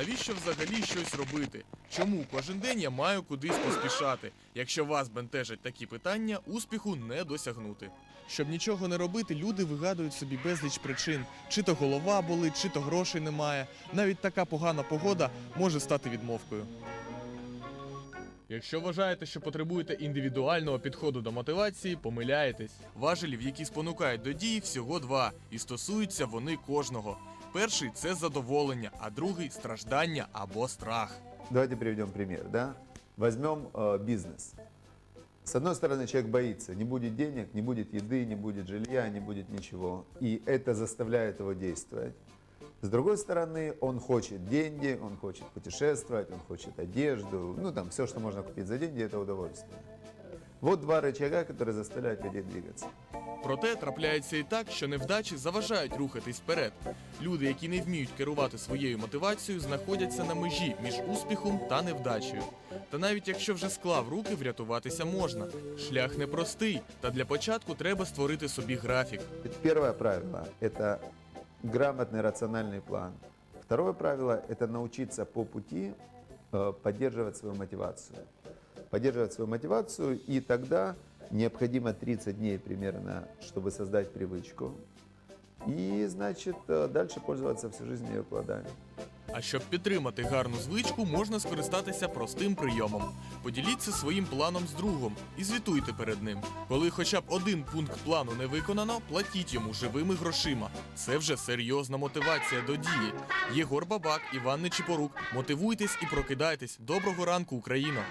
Навіщо взагалі щось робити? Чому кожен день я маю кудись поспішати? Якщо вас бентежать такі питання, успіху не досягнути. Щоб нічого не робити, люди вигадують собі безліч причин: чи то голова болить, чи то грошей немає. Навіть така погана погода може стати відмовкою. Якщо вважаєте, що потребуєте індивідуального підходу до мотивації, помиляєтесь. Важелів, які спонукають до дії, всього два, і стосуються вони кожного. Перший це задоволення, а другий страждання або страх. Давайте приведем пример, да? Возьмем э, бизнес. С одной стороны, человек боится, не будет денег, не будет еды, не будет жилья, не будет ничего. И это заставляет его действовать. С другой стороны, он хочет деньги, он хочет путешествовать, он хочет одежду, ну там все, что можно купить за деньги, это удовольствие. Вот два рычага, которые заставляют людей двигаться. Проте трапляється і так, що невдачі заважають рухатись вперед. Люди, які не вміють керувати своєю мотивацією, знаходяться на межі між успіхом та невдачею. Та навіть якщо вже склав руки, врятуватися можна. Шлях непростий, та для початку треба створити собі графік. Это Первое правило – это грамотный рациональный план. Второе правило – это научиться по пути э, поддерживать свою мотивацию. Поддерживать свою мотивацию, и тогда необходимо 30 дней примерно, чтобы создать привычку. И, значит, э, дальше пользоваться всю жизнь ее плодами. А щоб підтримати гарну звичку, можна скористатися простим прийомом. Поділіться своїм планом з другом і звітуйте перед ним. Коли хоча б один пункт плану не виконано, платіть йому живими грошима. Це вже серйозна мотивація до дії. Єгор Бабак, Іван Нечипорук. Мотивуйтесь і прокидайтесь. Доброго ранку, Україно!